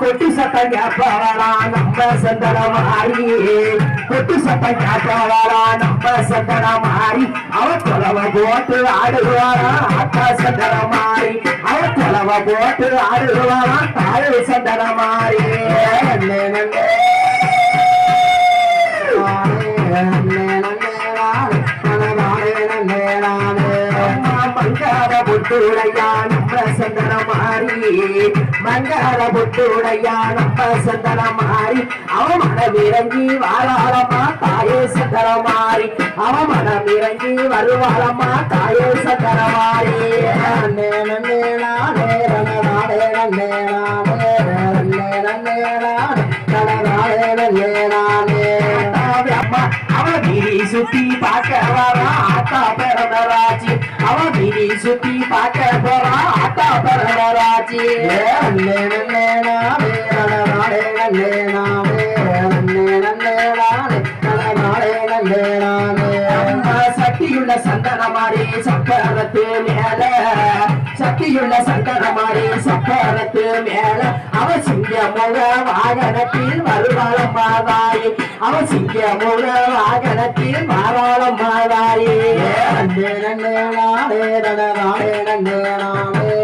கொட்டி சத்தம் கேப்பாளா நம்ம சந்தன மாறி கொட்டி சத்தம் கேப்பாளா நம்ம சந்தன மாறி அவ தொலவ போட்டு ஆடுவாரா அக்கா சந்தன மாறி அவ தொலைவ போட்டு ஆடுவாரா தாழ் சந்தன மாறி பொட்டுடையா நம்ம சந்தன மாறி மங்கள பொட்டுடையா நம்ம சந்தன மாறி அவ மனம் இறங்கி வாழாளம்மா தாயே சந்தன மாறி அவ மனம் இறங்கி வருவாளமா தாயே சந்தன மாறி நன்னே நன்னே நானே ரணநாடே நன்னே நானே சுத்தி பார்க்க வரா ஆத்தா சுத்தி பார்க்க போறா ஆத்தா பிறந்தராச்சி நன்னே நன்னே நானே ரணநாடே நன்னே நானே நன்னே நன்னே நானே ரணநாடே நன்னே நானே அம்மா சக்தியுள்ள சந்தன மாறி சக்கரத்து மேல சக்தியுள்ள மாறி சக்கரத்து மேல அவ சிங்க முக வாகனத்தில் வருவாளம் மாதாயி அவ சிங்க முக வாகனத்தில் மாறாளம் மாதாயி நன்னே நன்னே